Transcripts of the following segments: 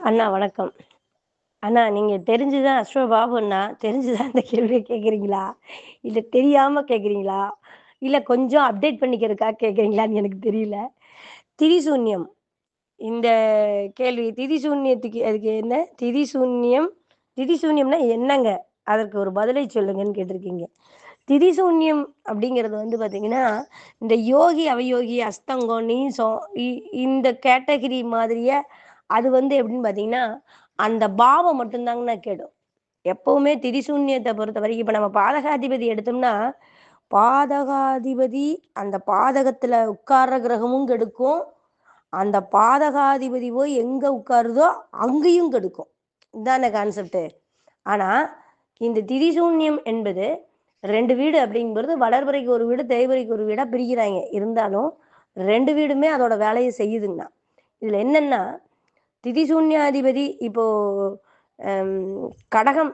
அண்ணா வணக்கம். அண்ணா நீங்க தெரிஞ்சுதான் அஸ்வ பாபு அண்ணா தெரிஞ்சுதான் இந்த கேள்வியை கேக்குறீங்களா? இல்ல தெரியாம கேக்குறீங்களா? இல்ல கொஞ்சம் அப்டேட் பண்ணிக்கிறதுக்காக கேக்குறீங்களான்னு எனக்கு தெரியல. திரிசூன்யம் இந்த கேள்வி திதிசூன்யத்துக்கு அதுக்கு என்ன? திதிசூன்யம் திதிசூன்யம்னா என்னங்க? அதற்கு ஒரு பதிலை சொல்லுங்கன்னு கேட்டிருக்கீங்க. திதிசூன்யம் அப்படிங்கிறது வந்து பார்த்தீங்கன்னா இந்த யோகி அவயோகி அஸ்தங்கம் நீசம் இ- இந்த கேட்டகரி மாதிரியே அது வந்து எப்படின்னு பார்த்தீங்கன்னா அந்த பாவம் மட்டும்தாங்கண்ணா கெடும். எப்பவுமே திரிசூன்யத்தை பொறுத்த வரைக்கும் இப்போ நம்ம பாதகாதிபதி எடுத்தோம்னா பாதகாதிபதி அந்த பாதகத்தில் உட்கார்ற கிரகமும் கெடுக்கும். அந்த பாதகாதிபதி போய் உட்காருதோ அங்கேயும் கெடுக்கும். இதான கான்செப்டு ஆனால் இந்த திரிசூன்யம் என்பது ரெண்டு வீடு அப்படிங்கிறது வளர்வரைக்கு ஒரு வீடு தேய்வரைக்கு ஒரு வீடாக பிரிக்கிறாங்க. இருந்தாலும் ரெண்டு வீடுமே அதோட வேலையை செய்யுதுங்கண்ணா. இதில் என்னென்னா திதி சூன்யாதிபதி இப்போ கடகம்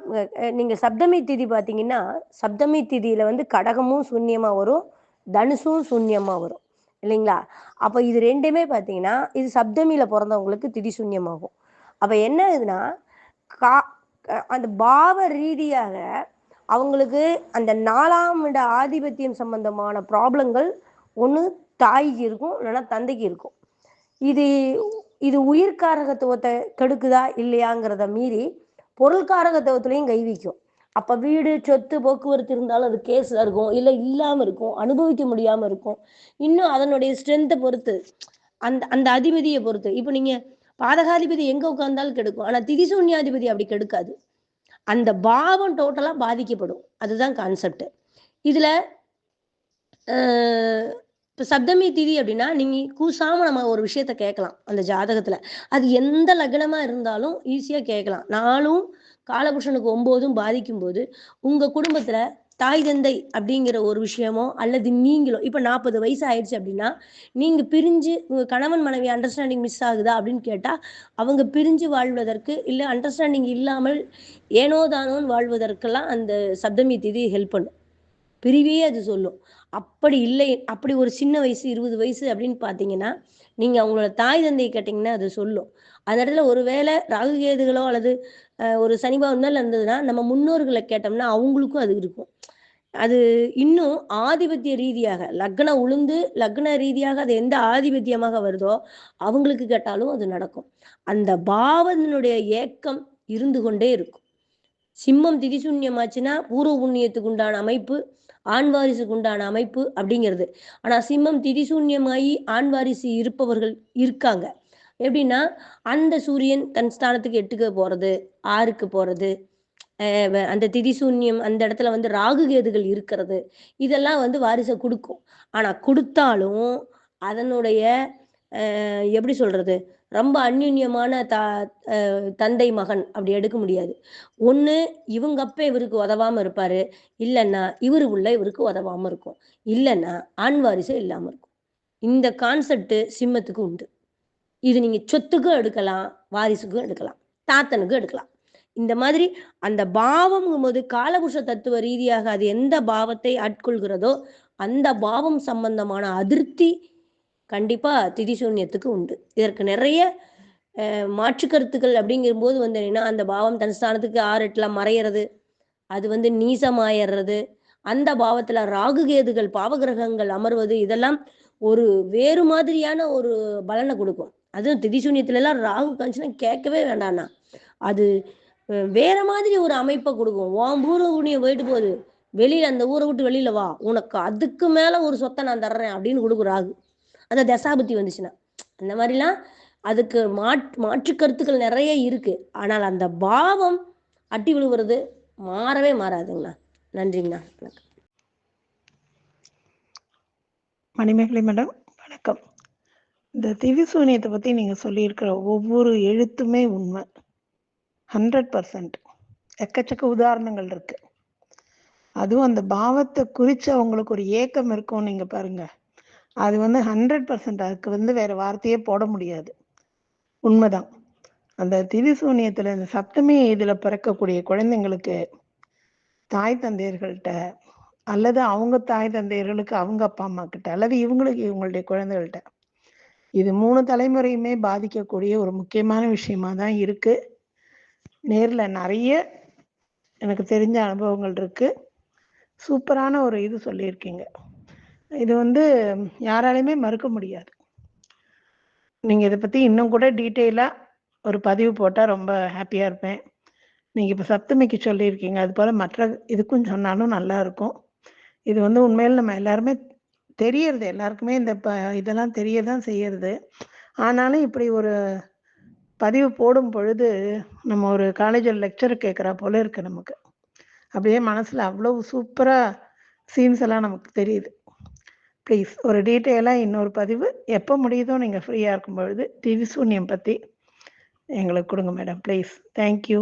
நீங்க சப்தமி திதி பாத்தீங்கன்னா சப்தமி திதியில வந்து கடகமும் சூன்யமா வரும் தனுசும் சூன்யமா வரும் இல்லைங்களா? அப்ப இது ரெண்டுமே பாத்தீங்கன்னா இது சப்தமியில பிறந்தவங்களுக்கு திதி சூன்யமாகும் அப்ப என்ன ஆகுதுன்னா கா அந்த பாவ ரீதியாக அவங்களுக்கு அந்த நாலாம் இட ஆதிபத்தியம் சம்பந்தமான ப்ராப்ளங்கள் ஒன்று தாய்க்கு இருக்கும் இல்லைன்னா தந்தைக்கு இருக்கும். இது இது உயிர்காரகத்துவத்தை கெடுக்குதா இல்லையாங்கிறத மீறி பொருள்காரகத்துவத்திலையும் கை வைக்கும். அப்ப வீடு சொத்து போக்குவரத்து இருந்தாலும் அது கேஸ்ல இருக்கும் இல்ல இல்லாம இருக்கும் அனுபவிக்க முடியாம இருக்கும். இன்னும் அதனுடைய ஸ்ட்ரென்த்தை பொறுத்து அந்த அந்த அதிபதியை பொறுத்து. இப்போ நீங்க பாதகாதிபதி எங்க உட்கார்ந்தாலும் கெடுக்கும் ஆனா திதிசூன்யாதிபதி அப்படி கெடுக்காது. அந்த பாவம் டோட்டலா பாதிக்கப்படும். அதுதான் கான்செப்ட் இதுல இப்போ சப்தமி திதி அப்படின்னா நீங்கள் கூசாம நம்ம ஒரு விஷயத்த கேட்கலாம் அந்த ஜாதகத்தில். அது எந்த லக்னமாக இருந்தாலும் ஈஸியாக கேட்கலாம். நாளும் காலபுருஷனுக்கு ஒம்போதும் பாதிக்கும் போது உங்கள் குடும்பத்தில் தாய் தந்தை அப்படிங்கிற ஒரு விஷயமோ அல்லது நீங்களோ இப்போ நாற்பது வயசு ஆயிடுச்சு அப்படின்னா நீங்கள் பிரிஞ்சு உங்கள் கணவன் மனைவி அண்டர்ஸ்டாண்டிங் மிஸ் ஆகுதா அப்படின்னு கேட்டால் அவங்க பிரிஞ்சு வாழ்வதற்கு இல்லை அண்டர்ஸ்டாண்டிங் இல்லாமல் ஏனோ தானோன்னு வாழ்வதற்கெல்லாம் அந்த சப்தமி திதி ஹெல்ப் பண்ணும். பிரிவே அது சொல்லும். அப்படி இல்லை அப்படி ஒரு சின்ன வயசு இருபது வயசு அப்படின்னு பார்த்தீங்கன்னா நீங்கள் அவங்களோட தாய் தந்தையை கேட்டிங்கன்னா அது சொல்லும். அந்த இடத்துல ஒருவேளை ராகு கேதுகளோ அல்லது ஒரு சனிபாவம் தான் இருந்ததுன்னா நம்ம முன்னோர்களை கேட்டோம்னா அவங்களுக்கும் அது இருக்கும். அது இன்னும் ஆதிபத்திய ரீதியாக லக்ன உளுந்து லக்ன ரீதியாக அது எந்த ஆதிபத்தியமாக வருதோ அவங்களுக்கு கேட்டாலும் அது நடக்கும். அந்த பாவத்தினுடைய ஏக்கம் இருந்து கொண்டே இருக்கும். சிம்மம் திதிசூன்யமாச்சுன்னா பூர்வ புண்ணியத்துக்கு உண்டான அமைப்பு ஆண் வாரிசுக்கு உண்டான அமைப்பு அப்படிங்கிறது. ஆனா சிம்மம் திதிசூன்யமாயி ஆண் வாரிசு இருப்பவர்கள் இருக்காங்க. எப்படின்னா அந்த சூரியன் தன் ஸ்தானத்துக்கு எட்டுக்கு போறது ஆறுக்கு போறது வ- அந்த திதிசூன்யம் அந்த இடத்துல வந்து ராகு கேதுகள் இருக்கிறது இதெல்லாம் வந்து வாரிசை கொடுக்கும். ஆனா கொடுத்தாலும் அதனுடைய எப்படி சொல்றது? ரொம்ப அந்யுன்யமான த தந்தை மகன் அப்படி எடுக்க முடியாது. ஒன்று இவங்க அப்ப இவருக்கு உதவாம இருப்பாரு. இல்லைன்னா இவரு உள்ள இவருக்கு உதவாம இருக்கும். இல்லைன்னா ஆண் வாரிசே இல்லாம இருக்கும். இந்த கான்செப்ட் சிம்மத்துக்கு உண்டு. இது நீங்க சொத்துக்கும் எடுக்கலாம் வாரிசுக்கும் எடுக்கலாம் தாத்தனுக்கும் எடுக்கலாம். இந்த மாதிரி அந்த பாவம்ங்கும் போது காலபுருஷ தத்துவ ரீதியாக அது எந்த பாவத்தை ஆட்கொள்கிறதோ அந்த பாவம் சம்பந்தமான அதிருப்தி கண்டிப்பா திதிசூன்யத்துக்கு உண்டு. இதற்கு நிறைய மாற்று கருத்துக்கள் அப்படிங்கும்போது வந்து என்னன்னா அந்த பாவம் தன் ஸ்தானத்துக்கு ஆறு எட்டுல மறையிறது அது வந்து நீசமாயிடுறது அந்த பாவத்துல ராகு கேதுகள் பாவகிரகங்கள் அமர்வது இதெல்லாம் ஒரு வேறு மாதிரியான ஒரு பலனை கொடுக்கும். அதுவும் திதிசூன்யத்துல எல்லாம் ராகு காஞ்சுன்னா கேட்கவே வேண்டாம்னா அது வேற மாதிரி ஒரு அமைப்பை கொடுக்கும். உன் பூர்வ புண்ணியம் போயிட்டு போகுது வெளியில அந்த ஊரை விட்டு வெளியில வா. உனக்கு அதுக்கு மேல ஒரு சொத்தை நான் தர்றேன் அப்படின்னு கொடுக்கும் ராகு. அந்த தசாபுத்தி வந்துச்சுன்னா. அந்த மாதிரிலாம் அதுக்கு மாட் மாற்று கருத்துக்கள் நிறைய இருக்கு. ஆனால் அந்த பாவம் அட்டி விழுவுறது மாறவே மாறாதுங்கண்ணா. நன்றிங்கண்ணா. வணக்கம். மணிமேகலை மேடம் வணக்கம். இந்த திவிசூனியத்தை பத்தி நீங்க சொல்லியிருக்கிற ஒவ்வொரு எழுத்துமே உண்மை. Hundred percent. எக்கச்சக்க உதாரணங்கள் இருக்கு. அதுவும் அந்த பாவத்தை குறிச்சு அவங்களுக்கு ஒரு ஏக்கம் இருக்கும் நீங்க பாருங்க. அது வந்து ஹண்ட்ரட் பர்சன்ட் அதுக்கு வந்து வேற வார்த்தையே போட முடியாது. உண்மைதான். அந்த திரிசூனியத்துல இந்த சப்தமி இதுல பிறக்கக்கூடிய குழந்தைங்களுக்கு தாய் தந்தையர்கள்ட்ட அல்லது அவங்க தாய் தந்தையர்களுக்கு அவங்க அப்பா அம்மா கிட்ட அல்லது இவங்களுக்கு இவங்களுடைய குழந்தைகள்கிட்ட இது மூணு தலைமுறையுமே பாதிக்கக்கூடிய ஒரு முக்கியமான விஷயமா தான் இருக்கு. நேர்ல நிறைய எனக்கு தெரிஞ்ச அனுபவங்கள் இருக்கு. சூப்பரான ஒரு இது சொல்லியிருக்கீங்க. இது வந்து யாராலையுமே மறுக்க முடியாது. நீங்க இதை பத்தி இன்னும் கூட டீட்டெயிலா ஒரு பதிவு போட்டா ரொம்ப ஹாப்பியா இருப்பேன். நீங்க இப்ப சப்தமிக்கு சொல்லியிருக்கீங்க அது போல மற்ற இதுக்கும் சொன்னாலும் நல்லா இருக்கும். இது வந்து உண்மையில் நம்ம எல்லாருமே தெரியறது எல்லாருக்குமே இந்த ப இதெல்லாம் தெரியதான் செய்யறது. ஆனாலும் இப்படி ஒரு பதிவு போடும் பொழுது நம்ம ஒரு காலேஜில் லெக்சர் கேட்குறா போல இருக்கு நமக்கு. அப்படியே மனசுல அவ்வளவு சூப்பரா சீன்ஸ் எல்லாம் நமக்கு தெரியுது. ப்ளீஸ் ஒரு டீட்டெயிலாக இன்னொரு பதிவு. எப்போ முடியுதோ நீங்கள் ஃப்ரீயாக இருக்கும் பொழுது டிவி சூன்யம் பற்றி எங்களுக்கு கொடுங்க மேடம் ப்ளீஸ் தேங்க்யூ